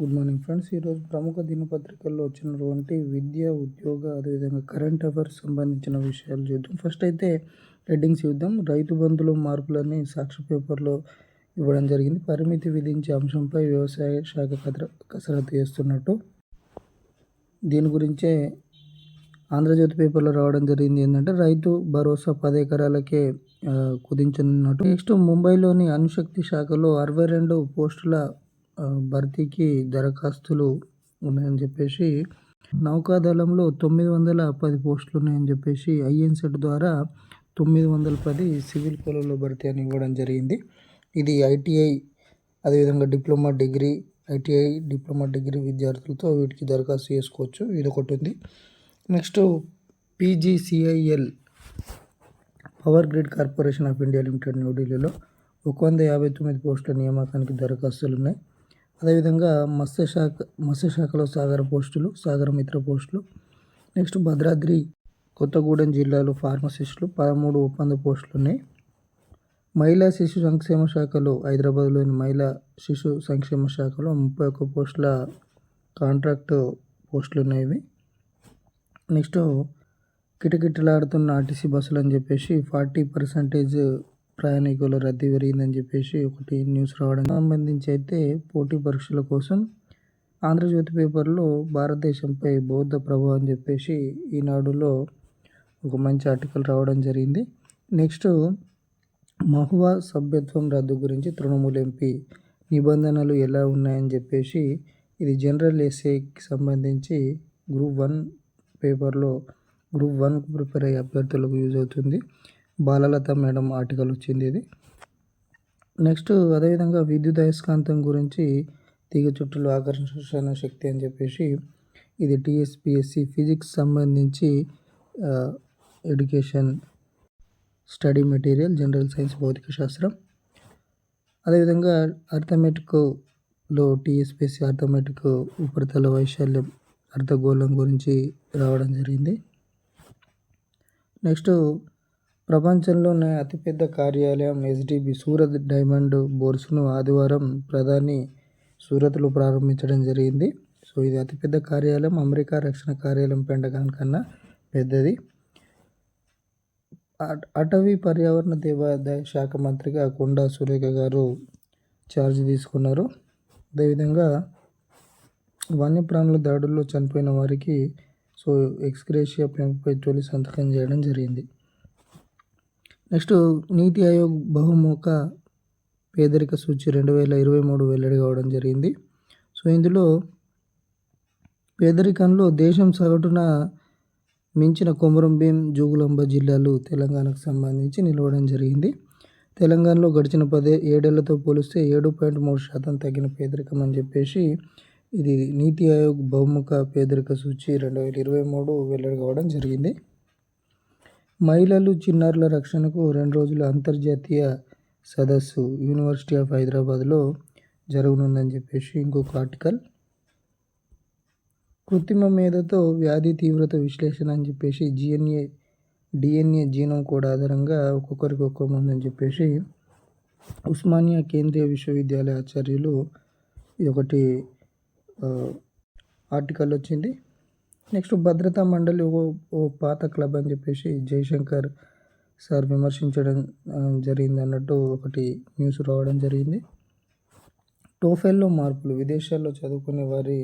Good morning friends ఈరోజు ప్రముఖ దినపత్రికల్లో వచ్చినటువంటి విద్య ఉద్యోగ అదేవిధంగా కరెంట్ అఫైర్స్ సంబంధించిన విషయాలు చూద్దాం. ఫస్ట్ అయితే హెడ్డింగ్స్ చూద్దాం. రైతు బంధులు మార్పులని సాక్షి పేపర్లో ఇవ్వడం జరిగింది. పరిమితి విధించే అంశంపై వ్యవసాయ శాఖ కథ కసరత్తు చేస్తున్నట్టు. దీని గురించే ఆంధ్రజ్యోతి పేపర్లో రావడం జరిగింది. ఏంటంటే రైతు భరోసా పది ఎకరాలకే కుదించనున్నట్టు. నెక్స్ట్ ముంబైలోని అణుశక్తి శాఖలో అరవై రెండు పోస్టుల భర్తీకి దరఖాస్తులు ఉన్నాయని చెప్పేసి నౌకాదళంలో తొమ్మిది వందల పది పోస్టులు ఉన్నాయని చెప్పేసి ఐఎన్సెట్ ద్వారా తొమ్మిది వందల పది సివిల్ కోలలో భర్తీ అని ఇవ్వడం జరిగింది. ఇది ఐటీఐ అదేవిధంగా diploma degree ITI diploma degree విద్యార్థులతో వీటికి దరఖాస్తు చేసుకోవచ్చు. ఇది ఒకటి ఉంది. Next PGCIL power grid corporation of India limited న్యూఢిల్లీలో ఒక వంద యాభై తొమ్మిది పోస్టుల నియామకానికి దరఖాస్తులు ఉన్నాయి అదేవిధంగా మత్స్యశాఖ మత్స్యశాఖలో సాగర పోస్టులు సాగర మిత్ర పోస్టులు. నెక్స్ట్ భద్రాద్రి కొత్తగూడెం జిల్లాలో ఫార్మసిస్టులు పదమూడు ఒప్పంద పోస్టులు ఉన్నాయి మహిళా శిశు సంక్షేమ శాఖలో హైదరాబాద్లోని మహిళా శిశు సంక్షేమ శాఖలో ముప్పై ఒక్క పోస్టుల కాంట్రాక్ట్ పోస్టులు ఉన్నాయి ఇవి. నెక్స్ట్ కిటకిటలాడుతున్న ఆర్టీసీ బస్సులు అని చెప్పేసి ఫార్టీ పర్సెంటేజ్ ప్రయాణికుల రద్దీ పెరిగిందని చెప్పేసి ఒకటి న్యూస్ రావడం సంబంధించి అయితే పోటీ పరీక్షల కోసం ఆంధ్రజ్యోతి పేపర్లో భారతదేశంపై బౌద్ధ ప్రభావం అని చెప్పేసి ఈనాడులో ఒక మంచి ఆర్టికల్ రావడం జరిగింది. నెక్స్ట్ మహువా సభ్యత్వం రద్దు గురించి తృణమూల్ ఎంపీ నిబంధనలు ఎలా ఉన్నాయని చెప్పేసి ఇది జనరల్ ఎస్ఏకి సంబంధించి గ్రూప్ వన్ పేపర్లో గ్రూప్ వన్కు ప్రిపేర్ అయ్యే అభ్యర్థులకు యూజ్ అవుతుంది. బాలలత మేడం ఆర్టికల్ వచ్చింది ఇది. నెక్స్ట్ అదేవిధంగా విద్యుత్ అయస్కాంతం గురించి తీగ చుట్టూలు ఆకర్షణ శక్తి అని చెప్పేసి ఇది టీఎస్పిఎస్సి ఫిజిక్స్ సంబంధించి education study material general science భౌతిక శాస్త్రం. అదేవిధంగా అర్థమెటిక్లో టీఎస్పిఎస్సి అర్థమెటిక్ ఉపరితల వైశాల్యం అర్ధగోళం గురించి రావడం జరిగింది. నెక్స్ట్ ప్రపంచంలోనే అతిపెద్ద కార్యాలయం ఎస్డిబి సూరత్ డైమండ్ బోర్స్ను ఆదివారం ప్రధాని సూరత్లో ప్రారంభించడం జరిగింది. సో ఇది అతిపెద్ద కార్యాలయం. అమెరికా రక్షణ కార్యాలయం పెంటగాన్ కన్నా పెద్దది. అటవీ పర్యావరణ దేవాదాయ శాఖ మంత్రిగా కొండా సురేఖ గారు ఛార్జ్ తీసుకున్నారు. అదేవిధంగా వన్యప్రాణుల దాడుల్లో చనిపోయిన వారికి సో ఎక్స్గ్రేషియా పెంపుపై తొలి సంతకం చేయడం జరిగింది. నెక్స్ట్ నీతి ఆయోగ్ బహుముఖ పేదరిక సూచి రెండు వేల ఇరవై మూడు వెల్లడి కావడం జరిగింది. సో ఇందులో పేదరికంలో దేశం సగటున మించిన కొమరంభీం భీం జిల్లాలు తెలంగాణకు సంబంధించి నిలవడం జరిగింది. తెలంగాణలో గడిచిన పదే ఏడేళ్ళతో పోలిస్తే ఏడు పాయింట్ మూడు శాతం తగ్గిన పేదరికం అని చెప్పేసి ఇది నీతి ఆయోగ్ బహుముఖ పేదరిక సూచి రెండు వేల ఇరవై మూడు వెల్లడి కావడం జరిగింది. మహిళలు చిన్నారుల రక్షణకు రెండు రోజుల అంతర్జాతీయ సదస్సు యూనివర్సిటీ ఆఫ్ హైదరాబాద్లో జరగనుందని చెప్పేసి ఇంకొక ఆర్టికల్. కృత్రిమ మేధతో వ్యాధి తీవ్రత విశ్లేషణ అని చెప్పేసి జిఎన్ఏ డిఎన్ఏ జీనోమ్ కోడ్ ఆధారంగా ఒక్కొక్కరికి ఒక్కొక్క మంది అని చెప్పేసి ఉస్మానియా కేంద్రీయ విశ్వవిద్యాలయ ఆచార్యులు ఇది ఒకటి ఆర్టికల్ వచ్చింది. నెక్స్ట్ భద్రతా మండలి ఓ ఓ పాత క్లబ్ అని చెప్పేసి జయశంకర్ సార్ విమర్శించడం జరిగింది అన్నట్టు ఒకటి న్యూస్ రావడం జరిగింది. టోఫెల్లో మార్పులు విదేశాల్లో చదువుకునే వారి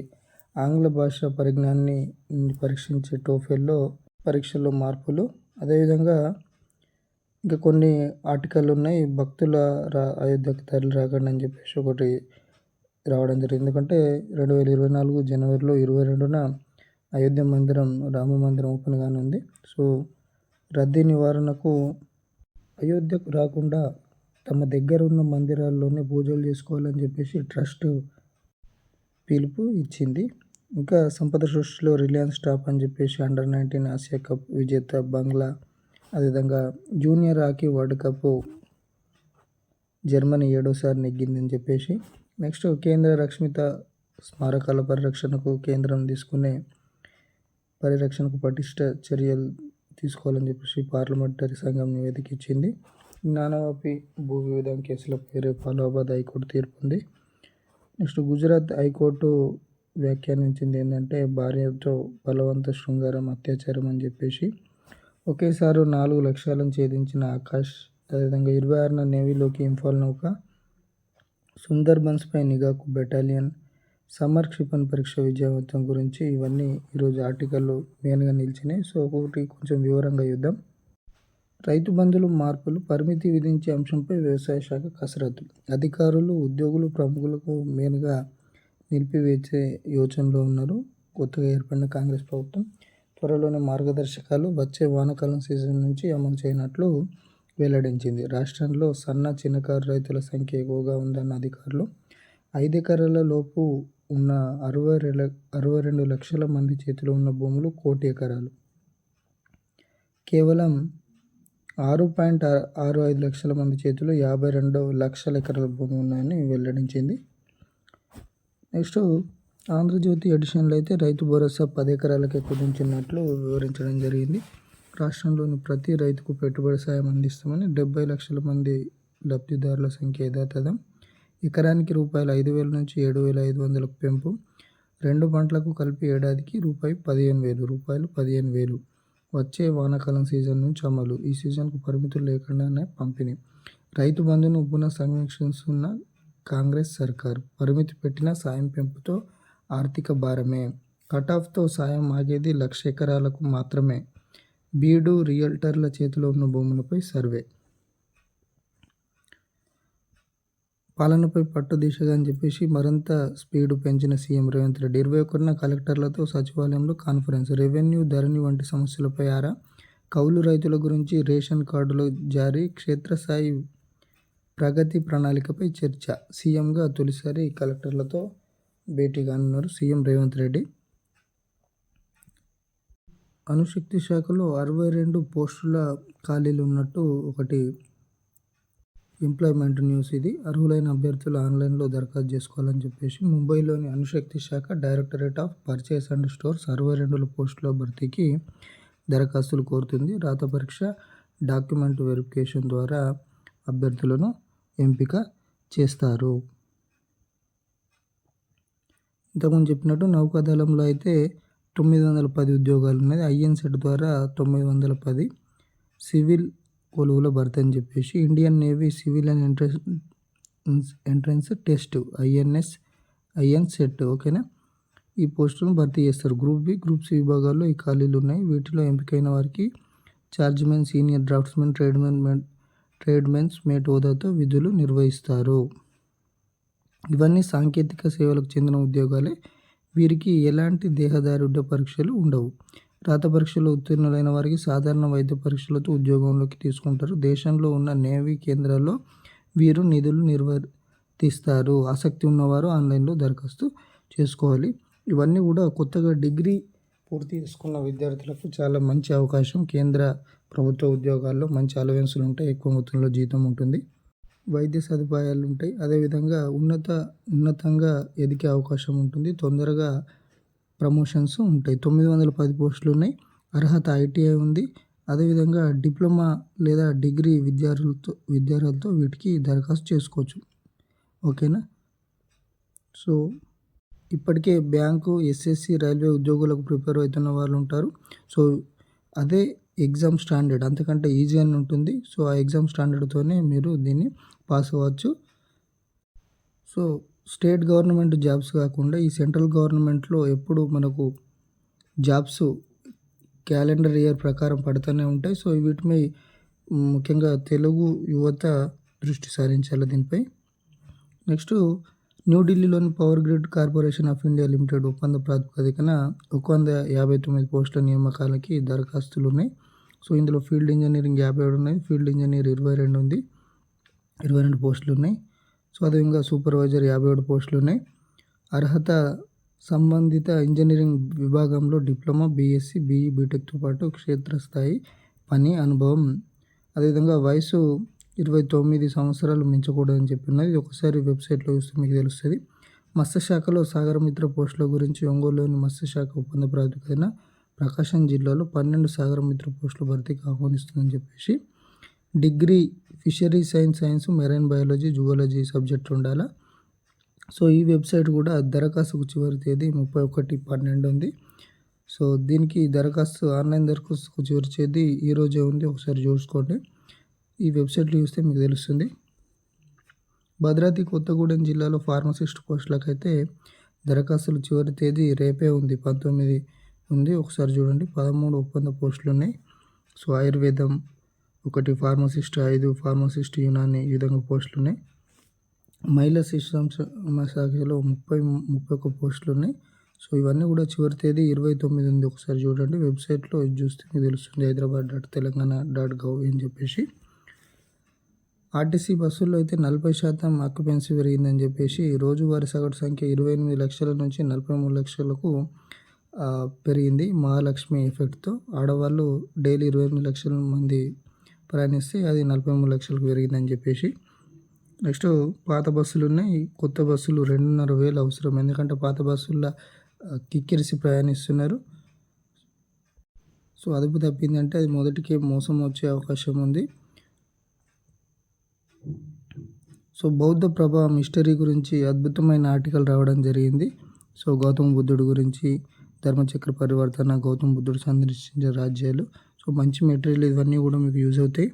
ఆంగ్ల భాష పరిజ్ఞాన్ని పరీక్షించే టోఫెల్లో పరీక్షల్లో మార్పులు. అదేవిధంగా ఇంకా కొన్ని ఆర్టికల్ ఉన్నాయి భక్తుల రా అయోధ్యకు తరలి రాకండి అని చెప్పేసి ఒకటి రావడం జరిగింది. ఎందుకంటే రెండు వేల ఇరవై నాలుగు జనవరిలో ఇరవై రెండున అయోధ్య మందిరం రామ మందిరం ఓపెన్ కానుంది. సో రద్దీ నివారణకు అయోధ్యకు రాకుండా తమ దగ్గర ఉన్న మందిరాల్లోనే పూజలు చేసుకోవాలని చెప్పేసి ట్రస్ట్ పిలుపు ఇచ్చింది. ఇంకా సంపద సృష్టిలో రిలయన్స్ టాప్ అని చెప్పేసి అండర్ నైన్టీన్ ఆసియా కప్ విజేత బంగ్లా అదేవిధంగా junior hockey world cup Germany ఏడోసారి నెగ్గిందని చెప్పేసి నెక్స్ట్ కేంద్ర రక్షమిత స్మారకాల పరిరక్షణకు కేంద్రం తీసుకునే పరిరక్షణకు పటిష్ట చర్యలు తీసుకోవాలని చెప్పేసి పార్లమెంటరీ సంఘం నివేదిక ఇచ్చింది. జ్ఞానవాపి భూ వివాదం కేసులపై రేపు అలహాబాద్ హైకోర్టు తీర్పు ఉంది. నెక్స్ట్ గుజరాత్ హైకోర్టు వ్యాఖ్యానించింది ఏంటంటే భార్యతో బలవంత శృంగారం అత్యాచారం అని చెప్పేసి ఒకేసారి నాలుగు లక్ష్యాలను ఛేదించిన ఆకాష్ అదేవిధంగా ఇరవై ఆరున నేవీలోకి ఇంఫాల్ నౌక సుందర్బన్స్పై నిఘాకు బెటాలియన్ సమ్మర్ క్షిపణి పరీక్ష విజయవంతం గురించి ఇవన్నీ ఈరోజు ఆర్టికల్లో మెయిన్గా నిలిచినాయి. సో ఒకటి కొంచెం వివరంగా చూద్దాం. రైతు బంధులు మార్పులు పరిమితి విధించే అంశంపై వ్యవసాయ శాఖ కసరత్తు. అధికారులు ఉద్యోగులు ప్రముఖులకు మెయిన్గా నిలిపివేసే యోచనలో ఉన్నారు. కొత్తగా ఏర్పడిన కాంగ్రెస్ ప్రభుత్వం త్వరలోనే మార్గదర్శకాలు వచ్చే వానాకాలం సీజన్ నుంచి అమలు చేయనట్లు వెల్లడించింది. రాష్ట్రంలో సన్న చిన్నకారు రైతుల సంఖ్య ఎక్కువగా ఉందన్న అధికారులు ఐదు ఎకరాల లోపు ఉన్న అరవై రెండు అరవై రెండు లక్షల మంది చేతిలో ఉన్న భూములు కోటి ఎకరాలు. కేవలం ఆరు పాయింట్ ఆరు ఐదు లక్షల మంది చేతిలో యాభై రెండు లక్షల ఎకరాల భూమి ఉన్నాయని వెల్లడించింది. నెక్స్ట్ ఆంధ్రజ్యోతి ఎడిషన్లో అయితే రైతు భరోసా పది ఎకరాలకే కుదించినట్లు వివరించడం జరిగింది. రాష్ట్రంలోని ప్రతి రైతుకు పెట్టుబడి సాయం అందిస్తామని డెబ్బై లక్షల మంది లబ్ధిదారుల సంఖ్య యథాతథం. ఎకరానికి రూపాయలు ఐదు వేల నుంచి ఏడు వేల ఐదు వందలకు పెంపు. రెండు పంటలకు కలిపి ఏడాదికి రూపాయి పదిహేను వేలు రూపాయలు పదిహేను వేలు. వచ్చే వానాకాలం సీజన్ నుంచి అమలు. ఈ సీజన్కు పరిమితులు లేకుండానే పంపిణీ. రైతు బంధును పునః కాంగ్రెస్ సర్కార్ పరిమితి పెట్టిన సాయం పెంపుతో ఆర్థిక భారమే. కటాఫ్తో సాయం ఆగేది లక్ష ఎకరాలకు మాత్రమే. బీడు రియల్టర్ల చేతిలో ఉన్న భూములపై సర్వే. పాలనపై పట్టు దిశగా అని చెప్పేసి మరింత స్పీడు పెంచిన సీఎం రేవంత్ రెడ్డి. ఇరవై ఒకటిన కలెక్టర్లతో సచివాలయంలో కాన్ఫరెన్స్. రెవెన్యూ ధరణి వంటి సమస్యలపై ఆరా. కౌలు రైతుల గురించి రేషన్ కార్డులు జారీ. క్షేత్రస్థాయి ప్రగతి ప్రణాళికపై చర్చ. సీఎంగా తొలిసారి కలెక్టర్లతో భేటీ కానున్నారు సీఎం రేవంత్ రెడ్డి. అణుశక్తి శాఖలో అరవై రెండు పోస్టుల ఖాళీలు ఉన్నట్టు ఒకటి ఎంప్లాయ్మెంట్ న్యూస్ ఇది. అర్హులైన అభ్యర్థులు ఆన్లైన్లో దరఖాస్తు చేసుకోవాలని చెప్పేసి ముంబైలోని అణుశక్తి శాఖ directorate of purchase and stores అరవై రెండు పోస్టుల భర్తీకి దరఖాస్తులు కోరుతుంది. రాత పరీక్ష డాక్యుమెంట్ వెరిఫికేషన్ ద్వారా అభ్యర్థులను ఎంపిక చేస్తారు. ఇంతకుముందు చెప్పినట్టు నౌకాదళంలో అయితే తొమ్మిది వందల పది ఉద్యోగాలు ఉన్నాయి. ఐఎన్సెట్ ద్వారా తొమ్మిది వందల పది సివిల్ కొలువుల భర్తీ అని చెప్పేసి Indian navy civil and entrance entrance test INS INCET ఓకేనా? ఈ పోస్టులను భర్తీ చేస్తారు. గ్రూప్ బి గ్రూప్ సి విభాగాల్లో ఈ ఖాళీలు ఉన్నాయి. వీటిలో ఎంపికైన వారికి chargemen senior draftsmen tradesmen tradesmen's mate హోదాతో విధులు నిర్వహిస్తారు. ఇవన్నీ సాంకేతిక సేవలకు చెందిన ఉద్యోగాలే. వీరికి ఎలాంటి దేహదారుఢ్య పరీక్షలు ఉండవు. రాత పరీక్షలో ఉత్తీర్ణులైన వారికి సాధారణ వైద్య పరీక్షలతో ఉద్యోగంలోకి తీసుకుంటారు. దేశంలో ఉన్న నేవీ కేంద్రాల్లో వీరు నిధులు నిర్వర్తిస్తారు. ఆసక్తి ఉన్నవారు ఆన్లైన్లో దరఖాస్తు చేసుకోవాలి. ఇవన్నీ కూడా కొత్తగా డిగ్రీ పూర్తి చేసుకున్న విద్యార్థులకు చాలా మంచి అవకాశం. కేంద్ర ప్రభుత్వ ఉద్యోగాల్లో మంచి అలవెన్సులు ఉంటాయి. ఎక్కువ మొత్తంలో జీతం ఉంటుంది. వైద్య సదుపాయాలు ఉంటాయి. అదేవిధంగా ఉన్నత ఉన్నతంగా ఎదిగే అవకాశం ఉంటుంది. తొందరగా ప్రమోషన్స్ ఉంటాయి. తొమ్మిది వందల పది పోస్టులు ఉన్నాయి. అర్హత ఐటీఐ ఉంది. అదేవిధంగా డిప్లొమా లేదా డిగ్రీ విద్యార్థులతో విద్యార్థులతో వీటికి దరఖాస్తు చేసుకోవచ్చు. ఓకేనా? సో ఇప్పటికే బ్యాంకు ఎస్ఎస్సి రైల్వే ఉద్యోగులకు ప్రిపేర్ అవుతున్న వాళ్ళు ఉంటారు సో అదే ఎగ్జామ్ స్టాండర్డ్. అంతకంటే ఈజీ అని ఉంటుంది. సో ఆ ఎగ్జామ్ స్టాండర్డ్తోనే మీరు దీన్ని పాస్ అవ్వచ్చు. సో స్టేట్ గవర్నమెంట్ జాబ్స్ కాకుండా ఈ సెంట్రల్ గవర్నమెంట్లో ఎప్పుడు మనకు జాబ్స్ క్యాలెండర్ ఇయర్ ప్రకారం పడుతూనే ఉంటాయి. సో వీటిపై ముఖ్యంగా తెలుగు యువత దృష్టి సారించాలి దీనిపై. నెక్స్ట్ న్యూఢిల్లీలోని power grid corporation of India limited ఒప్పంద ప్రాతిపదికన ఒక వంద యాభై తొమ్మిది పోస్టుల నియామకాలకి దరఖాస్తులు ఉన్నాయి. సో ఇందులో ఫీల్డ్ ఇంజనీరింగ్ యాభై ఏడు ఉన్నాయి ఫీల్డ్ ఇంజనీర్ ఇరవై రెండు ఉంది ఇరవై రెండు పోస్టులు ఉన్నాయి. సో అదేవిధంగా సూపర్వైజర్ యాభై ఏడు పోస్టులు ఉన్నాయి అర్హత సంబంధిత ఇంజనీరింగ్ విభాగంలో డిప్లొమా బీఎస్సీ బీఈ బీటెక్తో పాటు క్షేత్రస్థాయి పని అనుభవం. అదేవిధంగా వయసు ఇరవై తొమ్మిది సంవత్సరాలు మించకూడదని చెప్పినది ఒకసారి వెబ్సైట్లో చూస్తే మీకు తెలుస్తుంది. మత్స్యశాఖలో సాగరమిత్ర పోస్టుల గురించి ఒంగోలులోని మత్స్యశాఖ ఒప్పంద ప్రాతిపదికన ప్రకాశం జిల్లాలో పన్నెండు సాగరమిత్ర పోస్టుల భర్తీకి ఆహ్వానిస్తుందని చెప్పేసి degree fishery science science marine biology zoology subject ఉండాలా? సో ఈ వెబ్సైట్ కూడా దరఖాస్తుకు చివరి తేదీ ముప్పై ఒకటి పన్నెండు ఉంది. సో దీనికి దరఖాస్తు ఆన్లైన్ దరఖాస్తుకు చివరి తేదీ ఈరోజే ఉంది. ఒకసారి చూసుకోండి. ఈ వెబ్సైట్లో చూస్తే మీకు తెలుస్తుంది. భద్రాద్రి కొత్తగూడెం జిల్లాలో ఫార్మసిస్ట్ పోస్టులకు అయితే దరఖాస్తులు చివరి తేదీ రేపే ఉంది. పంతొమ్మిది ఉంది. ఒకసారి చూడండి. పదమూడు ఒప్పంద పోస్టులు ఉన్నాయి సో ఆయుర్వేదం ఒకటి ఫార్మసిస్ట్ ఐదు ఫార్మసిస్ట్ యునాని ఈ విధంగా పోస్టులు ఉన్నాయి. మహిళా శిశు సంక్షేమ శాఖలో ముప్పై ముప్పై ఒక్క పోస్టులు ఉన్నాయి. సో ఇవన్నీ కూడా చివరి తేదీ ఇరవై తొమ్మిది ఉంది. ఒకసారి చూడండి. వెబ్సైట్లో ఇది చూస్తే మీకు తెలుస్తుంది. Hyderabad dot Telangana dot gov అని చెప్పేసి. ఆర్టీసీ బస్సుల్లో అయితే నలభై శాతం ఆక్యుపెన్సీ పెరిగిందని చెప్పేసి రోజువారీ సగటు సంఖ్య ఇరవై ఎనిమిది లక్షల నుంచి నలభై మూడు లక్షలకు పెరిగింది. మహాలక్ష్మి ఎఫెక్ట్తో ఆడవాళ్ళు డైలీ ఇరవై ఎనిమిది లక్షల మంది ప్రయాణిస్తే అది నలభై మూడు లక్షలకు పెరిగిందని చెప్పేసి. నెక్స్ట్ పాత బస్సులు ఉన్నాయి. కొత్త బస్సులు రెండున్నర వేలు అవసరం. ఎందుకంటే పాత బస్సుల్లో కిక్కిరిసి ప్రయాణిస్తున్నారు. సో అదుపు తప్పిందంటే అది మొదటికే మోసం వచ్చే అవకాశం ఉంది. సో బౌద్ధ ప్రభావం హిస్టరీ గురించి అద్భుతమైన ఆర్టికల్ రావడం జరిగింది. సో గౌతమ బుద్ధుడు గురించి ధర్మచక్ర పరివర్తన గౌతమ బుద్ధుడు సందర్శించిన రాజ్యాలు. సో మంచి మెటీరియల్ ఇవన్నీ కూడా మీకు యూజ్ అవుతాయి.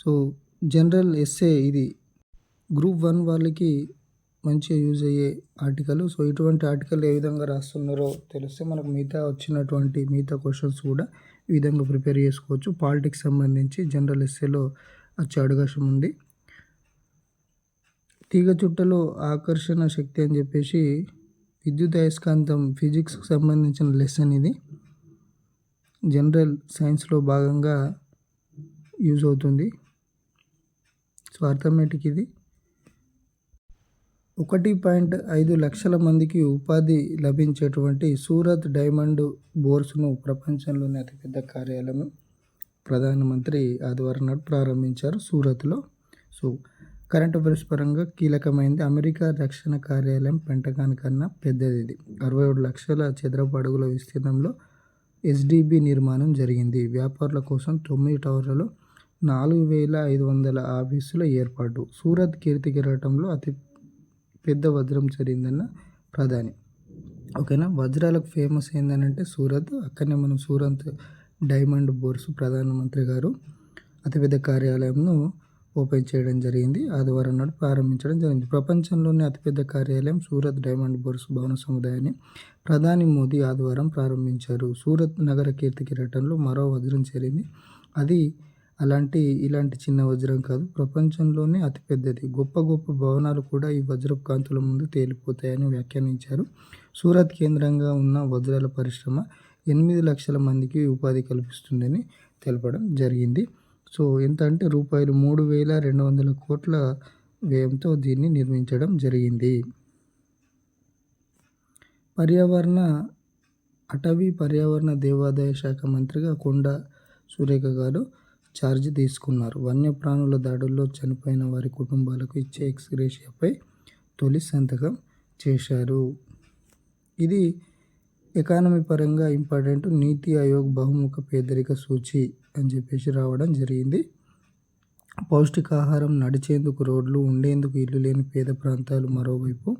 సో జనరల్ ఎస్ఏ ఇది గ్రూప్ వన్ వాళ్ళకి మంచిగా యూజ్ అయ్యే ఆర్టికల్. సో ఇటువంటి ఆర్టికల్ ఏ విధంగా రాస్తున్నారో తెలిస్తే మనకు మిగతా వచ్చినటువంటి మిగతా క్వశ్చన్స్ కూడా ఈ విధంగా ప్రిపేర్ చేసుకోవచ్చు. పాలిటిక్స్ సంబంధించి జనరల్ ఎస్ఏలో వచ్చే అవకాశం ఉంది. తీగ చుట్టలో ఆకర్షణ శక్తి అని చెప్పేసి విద్యుత్ అయస్కాంతం ఫిజిక్స్కి సంబంధించిన లెసన్ ఇది. జనరల్ సైన్స్లో భాగంగా యూజ్ అవుతుంది. సో అర్థమేటిక్ ఇది. ఒకటి పాయింట్ ఐదు లక్షల మందికి ఉపాధి లభించేటువంటి సూరత్ డైమండ్ బోర్స్ను ప్రపంచంలోనే అతిపెద్ద కార్యాలయం ప్రధానమంత్రి ఆదివారం నాడు ప్రారంభించారు సూరత్లో. సో కరెంట్ అఫైర్స్ పరంగా కీలకమైంది. అమెరికా రక్షణ కార్యాలయం పెంటగాన్ కన్నా పెద్దది ఇది. అరవై ఏడు లక్షల చదరపు అడుగుల విస్తీర్ణంలో ఎస్డిబి నిర్మాణం జరిగింది. వ్యాపారుల కోసం తొమ్మిది టవర్లలో నాలుగు వేల ఐదు వందల ఆఫీసుల ఏర్పాటు. సూరత్ కీర్తి కిరాటంలో అతి పెద్ద వజ్రం జరిగిందన్న ప్రధాని. ఓకేనా? వజ్రాలకు ఫేమస్ ఏంటంటే సూరత్ అక్కడనే మనం సూరత్ డైమండ్ బోర్స్ ప్రధానమంత్రి గారు అతిపెద్ద కార్యాలయంను ఓపెన్ చేయడం జరిగింది. ఆదివారం నాడు ప్రారంభించడం జరిగింది. ప్రపంచంలోనే అతిపెద్ద కార్యాలయం సూరత్ డైమండ్ బోర్స్ భవన సముదాయాన్ని ప్రధాని మోదీ ఆదివారం ప్రారంభించారు. సూరత్ నగర కీర్తి కిరీటంలో మరో వజ్రం చేరింది. అది అలాంటి ఇలాంటి చిన్న వజ్రం కాదు. ప్రపంచంలోనే అతిపెద్దది. గొప్ప గొప్ప భవనాలు కూడా ఈ వజ్రపు కాంతుల ముందు తేలిపోతాయని వ్యాఖ్యానించారు. సూరత్ కేంద్రంగా ఉన్న వజ్రాల పరిశ్రమ ఎనిమిది లక్షల మందికి ఉపాధి కల్పిస్తుందని తెలపడం జరిగింది. సో ఎంత అంటే రూపాయలు మూడు వేల రెండు వందల కోట్ల వ్యయంతో దీన్ని నిర్మించడం జరిగింది. పర్యావరణ అటవీ పర్యావరణ దేవాదాయ శాఖ మంత్రిగా కొండ సురేఖ గారు ఛార్జ్ తీసుకున్నారు. వన్యప్రాణుల దాడుల్లో చనిపోయిన వారి కుటుంబాలకు ఇచ్చే ఎక్స్గ్రేషియాపై తొలి సంతకం చేశారు. ఇది ఎకానమీ పరంగా ఇంపార్టెంట్ నీతి ఆయోగ్ బహుముఖ పేదరిక సూచి. అని చెప్పేసి రావడం జరిగింది. పౌష్టికాహారం నడిచేందుకు రోడ్లు ఉండేందుకు ఇల్లు లేని పేద ప్రాంతాలు మరోవైపు.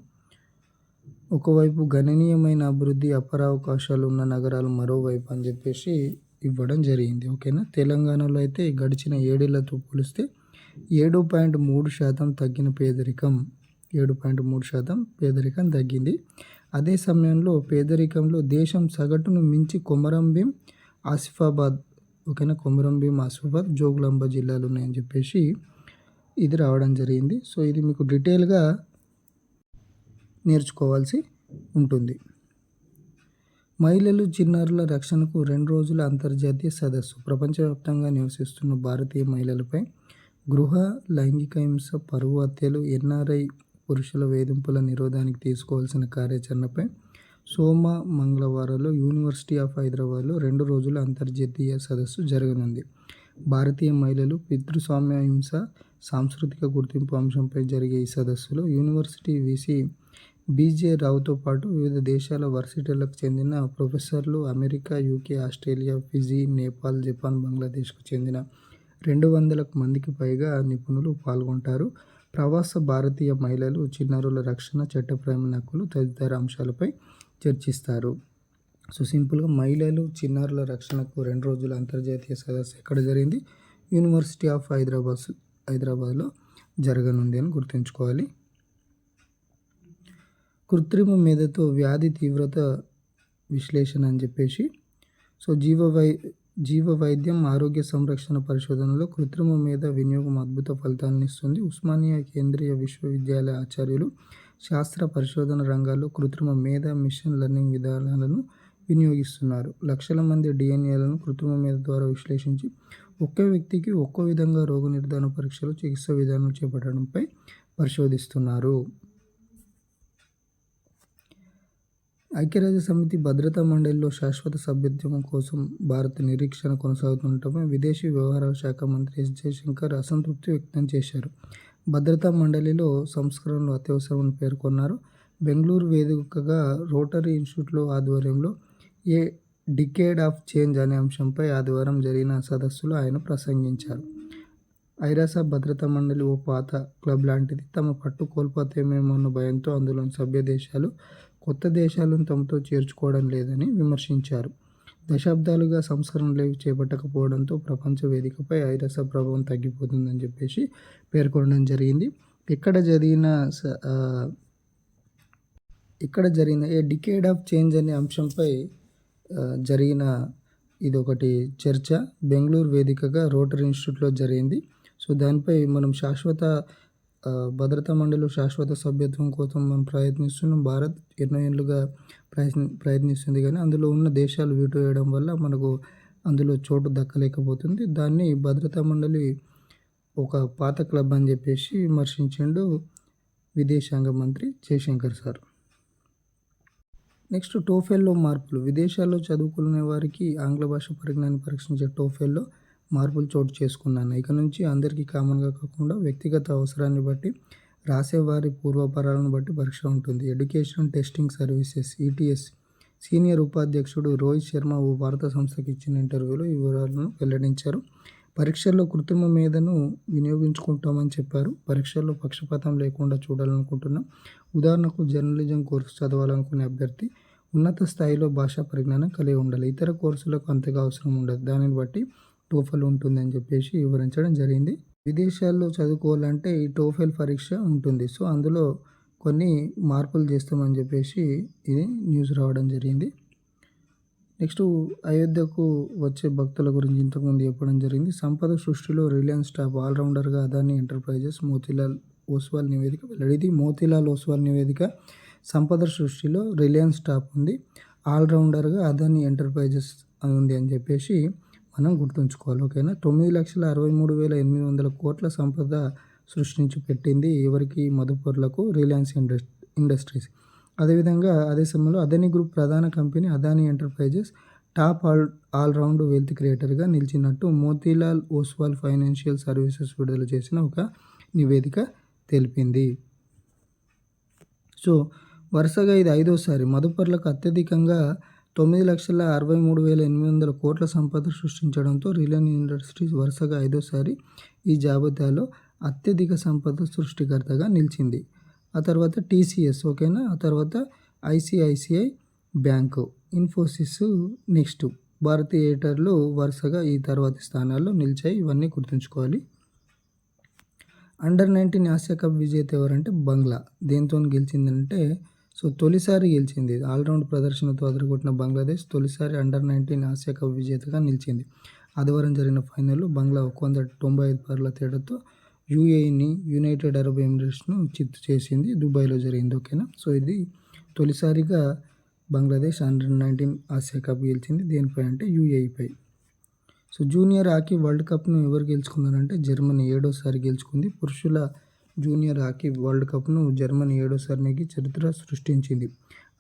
ఒకవైపు గణనీయమైన అభివృద్ధి అపరావకాశాలు ఉన్న నగరాలు మరోవైపు అని చెప్పేసి ఇవ్వడం జరిగింది. ఓకేనా? తెలంగాణలో అయితే గడిచిన ఏడేళ్ళతో పోలిస్తే ఏడు పాయింట్ మూడు శాతం తగ్గిన పేదరికం ఏడు పాయింట్ మూడు శాతం పేదరికం తగ్గింది. అదే సమయంలో పేదరికంలో దేశం సగటును మించి కొమరంభీం ఆసిఫాబాద్ ఓకేనా? కొమరంభీం ఆసిఫాబాద్ జోగులాంబ జిల్లాలు ఉన్నాయని చెప్పేసి ఇది రావడం జరిగింది. సో ఇది మీకు డీటెయిల్గా నేర్చుకోవాల్సి ఉంటుంది. మహిళలు చిన్నారుల రక్షణకు రెండు రోజుల అంతర్జాతీయ సదస్సు. ప్రపంచవ్యాప్తంగా నివసిస్తున్న భారతీయ మహిళలపై గృహ లైంగిక హింస పరువు హత్యలు ఎన్ఆర్ఐ పురుషుల వేధింపుల నిరోధానికి తీసుకోవాల్సిన కార్యాచరణపై సోమ మంగళవారంలో యూనివర్సిటీ ఆఫ్ హైదరాబాద్లో రెండు రోజుల అంతర్జాతీయ సదస్సు జరగనుంది. భారతీయ మహిళలు పితృస్వామ్య హింస సాంస్కృతిక గుర్తింపు అంశంపై జరిగే ఈ సదస్సులో యూనివర్సిటీ వీసీ బీజే రావుతో పాటు వివిధ దేశాల వర్సిటీలకు చెందిన ప్రొఫెసర్లు America UK Australia Fiji Nepal Japan బంగ్లాదేశ్కు చెందిన రెండు వందలకు మందికి పైగా నిపుణులు పాల్గొంటారు. ప్రవాస భారతీయ మహిళలు చిన్నారుల రక్షణ చట్టపరమైన హక్కులు తదితర అంశాలపై చర్చిస్తారు. సో సింపుల్గా మహిళలు చిన్నారుల రక్షణకు రెండు రోజుల అంతర్జాతీయ సదస్సు ఎక్కడ జరిగింది? యూనివర్సిటీ ఆఫ్ హైదరాబాద్ హైదరాబాద్లో జరగనుంది అని గుర్తుంచుకోవాలి. కృత్రిమ మేధతో వ్యాధి తీవ్రత విశ్లేషణ అని చెప్పేసి సో జీవ వై జీవ వైద్యం ఆరోగ్య సంరక్షణ పరిశోధనలో కృత్రిమ మేధ వినియోగం అద్భుత ఫలితాలను ఇస్తుంది. ఉస్మానియా కేంద్రీయ విశ్వవిద్యాలయ ఆచార్యులు శాస్త్ర పరిశోధన రంగాల్లో కృత్రిమ మేధ మిషన్ లెర్నింగ్ విధానాలను వినియోగిస్తున్నారు. లక్షల మంది డిఎన్ఏలను కృత్రిమ మేధ ద్వారా విశ్లేషించి ఒకే వ్యక్తికి ఒక్కో విధంగా రోగ నిర్ధారణ పరీక్షలు చికిత్స విధానం చేపట్టడంపై పరిశోధిస్తున్నారు. ఐక్యరాజ్య సమితి భద్రతా మండలిలో శాశ్వత సభ్యత్వం కోసం భారత్ నిరీక్షణ కొనసాగుతుండటమే విదేశీ వ్యవహారాల శాఖ మంత్రి ఎస్ జయశంకర్ అసంతృప్తి వ్యక్తం చేశారు. భద్రతా మండలిలో సంస్కరణలు అత్యవసరమని పేర్కొన్నారు. బెంగళూరు వేదికగా రోటరీ ఇన్స్టిట్యూట్లో ఆధ్వర్యంలో ఏ డికేడ్ ఆఫ్ చేంజ్ అనే అంశంపై ఆదివారం జరిగిన సదస్సులో ఆయన ప్రసంగించారు. ఐరాస భద్రతా మండలి ఓ పాత క్లబ్ లాంటిది. తమ పట్టు కోల్పోతేమేమో అన్న భయంతో అందులోని సభ్య దేశాలు కొత్త దేశాలను తమతో చేర్చుకోవడం లేదని విమర్శించారు. దశాబ్దాలుగా సంస్కరణలు చేపట్టకపోవడంతో ప్రపంచ వేదికపై ఐరస ప్రభావం తగ్గిపోతుందని చెప్పేసి పేర్కొనడం జరిగింది. ఇక్కడ జరిగిన ఇక్కడ జరిగిన ఏ డికేడ్ ఆఫ్ చేంజ్ అనే అంశంపై జరిగిన ఇది ఒకటి చర్చ. బెంగళూరు వేదికగా రోటరీ ఇన్స్టిట్యూట్లో జరిగింది. సో దానిపై మనం శాశ్వత భద్రతా మండలి శాశ్వత సభ్యత్వం కోసం మనం ప్రయత్నిస్తున్నాం. భారత్ ఎన్నో ఏళ్ళుగా ప్రయత్ని ప్రయత్నిస్తుంది కానీ అందులో ఉన్న దేశాలు వీటో వేయడం వల్ల మనకు అందులో చోటు దక్కలేకపోతుంది. దాన్ని భద్రతా మండలి ఒక పాత క్లబ్ అని చెప్పేసి విమర్శించిండు విదేశాంగ మంత్రి జయశంకర్ సార్. నెక్స్ట్ టోఫెల్లో మార్పులు. విదేశాల్లో చదువుకునే వారికి ఆంగ్ల భాష పరిజ్ఞాన్ని పరీక్షించే టోఫెల్లో మార్పులు చోటు చేసుకున్నాను ఇక నుంచి అందరికీ కామన్గా కాకుండా వ్యక్తిగత అవసరాన్ని బట్టి రాసేవారి పూర్వపరాలను బట్టి పరీక్ష ఉంటుంది. Education testing services ETS senior ఉపాధ్యక్షుడు రోహిత్ శర్మ ఓ వార్తా సంస్థకి ఇచ్చిన ఇంటర్వ్యూలో ఈ వివరాలను వెల్లడించారు. పరీక్షల్లో కృత్రిమ మీదను వినియోగించుకుంటామని చెప్పారు. పరీక్షల్లో పక్షపాతం లేకుండా చూడాలనుకుంటున్నాం ఉదాహరణకు జర్నలిజం కోర్సు చదవాలనుకునే అభ్యర్థి ఉన్నత స్థాయిలో భాషా పరిజ్ఞానం కలిగి ఉండాలి. ఇతర కోర్సులకు అంతగా అవసరం ఉండదు. దానిని బట్టి టోఫెల్ ఉంటుందని చెప్పేసి వివరించడం జరిగింది. విదేశాల్లో చదువుకోవాలంటే ఈ టోఫెల్ పరీక్ష ఉంటుంది. సో అందులో కొన్ని మార్పులు చేస్తామని చెప్పేసి ఇది న్యూస్ రావడం జరిగింది. నెక్స్ట్ అయోధ్యకు వచ్చే భక్తుల గురించి ఇంతకుముందు చెప్పడం జరిగింది. సంపద సృష్టిలో రిలయన్స్ టాప్ ఆల్రౌండర్గా అదాని ఎంటర్ప్రైజెస్ మోతీలాల్ ఓస్వాల్ నివేదిక వెల్లడిది మోతీలాల్ ఓస్వాల్ నివేదిక సంపద సృష్టిలో రిలయన్స్ టాప్ ఉంది ఆల్రౌండర్గా అదాని ఎంటర్ప్రైజెస్ ఉంది అని చెప్పేసి మనం గుర్తుంచుకోవాలి ఓకేనా? తొమ్మిది లక్షల అరవై మూడు వేల ఎనిమిది వందల కోట్ల సంపద సృష్టించి పెట్టింది ఎవరికి? మధుపర్లకు రిలయన్స్ ఇండస్ ఇండస్ట్రీస్. అదేవిధంగా అదే సమయంలో అదాని గ్రూప్ ప్రధాన company Adani enterprises top all all round wealth క్రియేటర్గా నిలిచినట్టు మోతీలాల్ ఓస్వాల్ ఫైనాన్షియల్ సర్వీసెస్ విడుదల చేసిన ఒక నివేదిక తెలిపింది. సో వరుసగా ఇది ఐదోసారి. మదుపర్లకు అత్యధికంగా తొమ్మిది లక్షల అరవై మూడు వేల ఎనిమిది వందల కోట్ల సంపద సృష్టించడంతో రిలయన్స్ ఇండస్ట్రీస్ వరుసగా ఐదోసారి ఈ జాబితాలో అత్యధిక సంపద సృష్టికర్తగా నిలిచింది. ఆ తర్వాత టీసీఎస్ ఓకేనా? ఆ తర్వాత ఐసిఐసిఐ బ్యాంకు ఇన్ఫోసిస్ నెక్స్ట్. భారతీయ వరుసగా ఈ తర్వాతి స్థానాల్లో నిలిచాయి. ఇవన్నీ గుర్తుంచుకోవాలి. అండర్ నైన్టీన్ ఆసియా కప్ విజేత ఎవరంటే బంగ్లా. దేంతో గెలిచిందంటే సో తొలిసారి గెలిచింది. ఆల్రౌండ్ ప్రదర్శనతో అదరగొట్టిన బంగ్లాదేశ్ తొలిసారి అండర్ నైన్టీన్ ఆసియా కప్ విజేతగా నిలిచింది. ఆదివారం జరిగిన ఫైనల్లో బంగ్లా ఒక వంద తొంభై ఐదు పరుల తేడాతో యూఏఈని యునైటెడ్ అరబ్ ఎమిరేట్స్ను చిత్తు చేసింది. దుబాయ్లో జరిగింది. ఓకేనా? సో ఇది తొలిసారిగా Bangladesh under nineteen Asia cup గెలిచింది. దేనిపై అంటే యూఏఈపై. సో జూనియర్ హాకీ వరల్డ్ కప్ను ఎవరు గెలుచుకున్నారంటే జర్మనీ ఏడోసారి గెలుచుకుంది. పురుషుల జూనియర్ హాకీ వరల్డ్ కప్ను జర్మనీ ఏడోసారి చరిత్ర సృష్టించింది.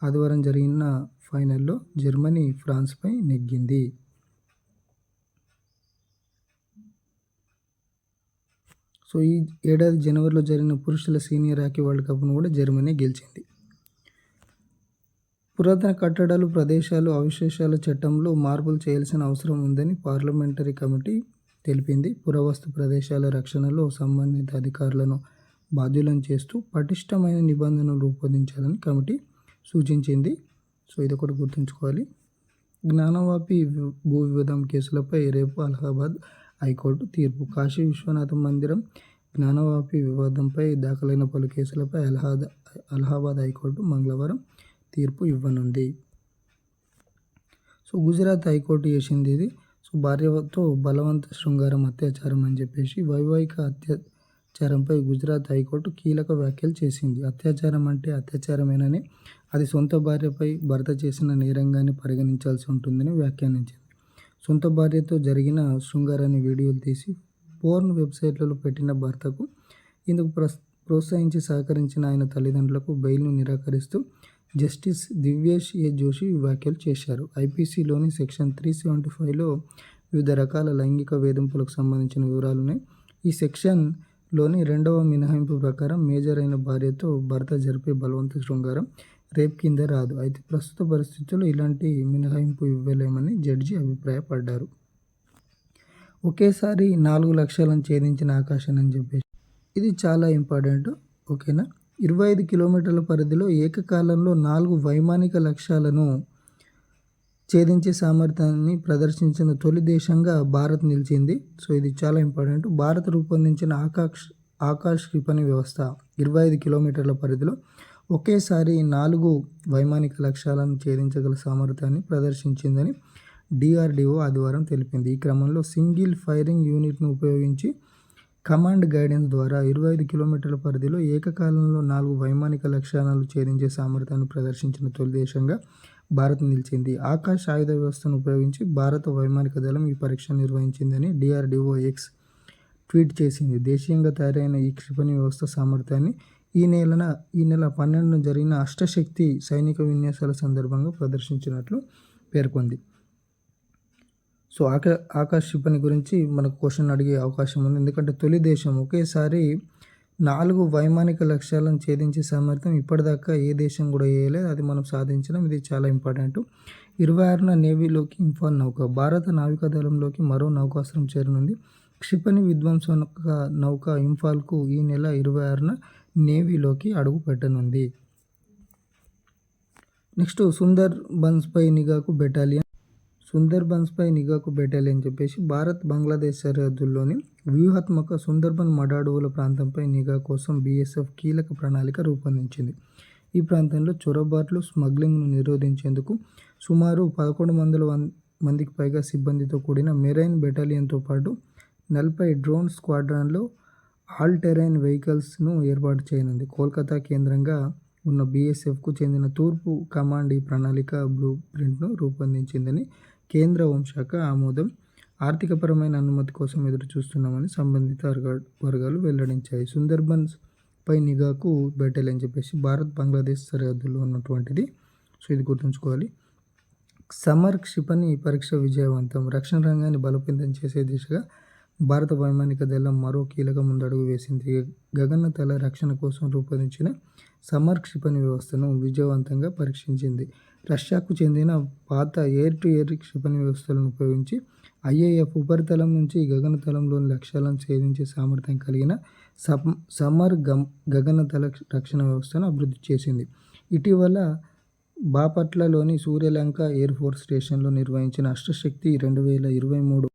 ఆదివారం జరిగిన ఫైనల్లో జర్మనీ ఫ్రాన్స్పై నెగ్గింది. సో ఈ ఏడాది జనవరిలో జరిగిన పురుషుల సీనియర్ హాకీ వరల్డ్ కప్ను కూడా జర్మనీ గెలిచింది. పురాతన కట్టడాలు ప్రదేశాలు అవశేషాల చట్టంలో మార్పులు చేయాల్సిన అవసరం ఉందని పార్లమెంటరీ కమిటీ తెలిపింది. పురావస్తు ప్రదేశాల రక్షణలో సంబంధిత అధికారులను బాధ్యులను చేస్తూ పటిష్టమైన నిబంధనలు రూపొందించాలని కమిటీ సూచించింది. సో ఇది ఒకటి గుర్తుంచుకోవాలి. జ్ఞానవాపి భూ వివాదం కేసులపై రేపు అలహాబాద్ హైకోర్టు తీర్పు. కాశీ విశ్వనాథ మందిరం జ్ఞానవాపి వివాదంపై దాఖలైన పలు కేసులపై అలహాద అలహాబాద్ హైకోర్టు మంగళవారం తీర్పు ఇవ్వనుంది. సో గుజరాత్ హైకోర్టు చేసింది ఇది. సో భార్యతో బలవంత శృంగారం అత్యాచారం అని చెప్పేసి వైవాహిక అత్యాచారంపై గుజరాత్ హైకోర్టు కీలక వ్యాఖ్యలు చేసింది. అత్యాచారం అంటే అత్యాచారమేనని అది సొంత భార్యపై భర్త చేసిన నేరంగానే పరిగణించాల్సి ఉంటుందని వ్యాఖ్యానించింది. సొంత భార్యతో జరిగిన శృంగారాన్ని వీడియోలు తీసి పోర్న్ వెబ్సైట్లలో పెట్టిన భర్తకు ఇందుకు ప్రస్ ప్రోత్సహించి సహకరించిన ఆయన తల్లిదండ్రులకు బెయిల్ను నిరాకరిస్తూ జస్టిస్ దివ్యేష్ ఏ. జోషి వ్యాఖ్యలు చేశారు. ఐపీసీలోని సెక్షన్ త్రీ సెవెంటీ ఫైవ్లో వివిధ రకాల లైంగిక వేధింపులకు సంబంధించిన వివరాలున్నాయి. ఈ సెక్షన్ లోని రెండవ మినహాయింపు ప్రకారం మేజర్ అయిన భార్యతో భర్త జరిపే బలవంత శృంగారం రేప్ కింద రాదు. అయితే ప్రస్తుత పరిస్థితుల్లో ఇలాంటి మినహాయింపు ఇవ్వలేమని జడ్జి అభిప్రాయపడ్డారు. ఒకేసారి నాలుగు లక్షలను ఛేదించిన ఆకాశం అని చెప్పేసి. ఇది చాలా ఇంపార్టెంట్. ఓకేనా? ఇరవై ఐదు కిలోమీటర్ల పరిధిలో ఏకకాలంలో నాలుగు వైమానిక లక్ష్యాలను ఛేదించే సామర్థ్యాన్ని ప్రదర్శించిన తొలి దేశంగా భారత్ నిలిచింది. సో ఇది చాలా ఇంపార్టెంట్. భారత్ రూపొందించిన ఆకాష్ ఆకాష్ క్షిపణి వ్యవస్థ ఇరవై ఐదు కిలోమీటర్ల పరిధిలో ఒకేసారి నాలుగు వైమానిక లక్ష్యాలను ఛేదించగల సామర్థ్యాన్ని ప్రదర్శించిందని డిఆర్డిఓ ఆదివారం తెలిపింది. ఈ క్రమంలో సింగిల్ ఫైరింగ్ యూనిట్ను ఉపయోగించి కమాండ్ గైడెన్స్ ద్వారా ఇరవై ఐదు కిలోమీటర్ల పరిధిలో ఏకకాలంలో నాలుగు వైమానిక లక్ష్యాలను ఛేదించే సామర్థ్యాన్ని ప్రదర్శించిన తొలి దేశంగా భారత్ నిలిచింది. ఆకాశ ఆయుధ వ్యవస్థను ఉపయోగించి భారత వైమానిక దళం ఈ పరీక్ష నిర్వహించిందని డిఆర్డిఓ ఎక్స్ ట్వీట్ చేసింది. దేశీయంగా తయారైన ఈ క్షిపణి వ్యవస్థ సామర్థ్యాన్ని ఈ నెలన ఈ నెల పన్నెండున జరిగిన అష్టశక్తి సైనిక విన్యాసాల సందర్భంగా ప్రదర్శించినట్లు పేర్కొంది. సో ఆకా ఆకాశ్ క్షిపణి గురించి మనకు క్వశ్చన్ అడిగే అవకాశం ఉంది. ఎందుకంటే తొలి దేశం ఒకేసారి నాలుగు వైమానిక లక్ష్యాలను ఛేదించే సామర్థ్యం ఇప్పటిదాకా ఏ దేశం కూడా వేయలేదు అది మనం సాధించడం ఇది చాలా ఇంపార్టెంట్ ఇరవై ఆరున నేవీలోకి ఇంఫాల్ నౌక భారత నావికాదళంలోకి మరో నౌకాస్త్రం చేరనుంది. క్షిపణి విధ్వంసక నౌక ఇంఫాల్కు ఈ నెల ఇరవై ఆరున నేవీలోకి అడుగు పెట్టనుంది. నెక్స్ట్ సుందర్ బన్స్పై నిఘాకు బెటాలియన్ సుందర్బన్స్పై నిఘాకు బెటాలియన్ చెప్పేసి భారత్ బంగ్లాదేశ్ సరిహద్దుల్లోని వ్యూహాత్మక సుందర్బన్ మడాడువుల ప్రాంతంపై నిఘా కోసం బీఎస్ఎఫ్ కీలక ప్రణాళిక రూపొందించింది. ఈ ప్రాంతంలో చొరబాట్లు స్మగ్లింగ్ను నిరోధించేందుకు సుమారు పదకొండు వందల వన్ మందికి పైగా సిబ్బందితో కూడిన మెరైన్ బెటాలియన్తో పాటు నలభై డ్రోన్ స్క్వాడ్రాన్లో ఆల్ టెరైన్ వెహికల్స్ను ఏర్పాటు చేయనుంది. కోల్కతా కేంద్రంగా ఉన్న బీఎస్ఎఫ్కు చెందిన తూర్పు కమాండ్ ఈ ప్రణాళిక బ్లూ ప్రింట్ను రూపొందించిందని కేంద్ర హోంశాఖ ఆమోదం ఆర్థికపరమైన అనుమతి కోసం ఎదురు చూస్తున్నామని సంబంధిత వర్గా- వర్గాలు వెల్లడించాయి. సుందర్బన్స్ పై నిఘాకు బెటాలియన్ చెప్పేసి భారత్ బంగ్లాదేశ్ సరిహద్దులో ఉన్నటువంటిది. సో ఇది గుర్తుంచుకోవాలి. సమర్ క్షిపణి పరీక్ష విజయవంతం. రక్షణ రంగాన్ని బలోపేతం చేసే దిశగా భారత వైమానిక దళం మరో కీలక ముందడుగు వేసింది. గగనతల రక్షణ కోసం రూపొందించిన సమర్ క్షిపణి వ్యవస్థను విజయవంతంగా పరీక్షించింది. రష్యాకు చెందిన పాత ఎయిర్ టు ఎయిర్ క్షిపణి వ్యవస్థలను ఉపయోగించి ఐఏఎఫ్ ఉపరితలం నుంచి గగనతలంలోని లక్ష్యాలను ఛేదించే సామర్థ్యం కలిగిన సమ్ సమర్ గమ్ గగనతల రక్షణ వ్యవస్థను అభివృద్ధి చేసింది. ఇటీవల బాపట్లలోని సూర్యలంక ఎయిర్ ఫోర్స్ స్టేషన్లో నిర్వహించిన అష్టశక్తి రెండు వేల ఇరవై మూడు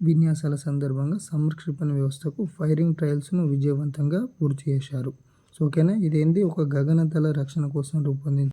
విన్యాసాల సందర్భంగా సంరక్షణ వ్యవస్థకు ఫైరింగ్ ట్రయల్స్ను విజయవంతంగా పూర్తి చేశారు. సో ఓకేనా? ఇదేంది? ఒక గగనతల రక్షణ కోసం రూపొందించిన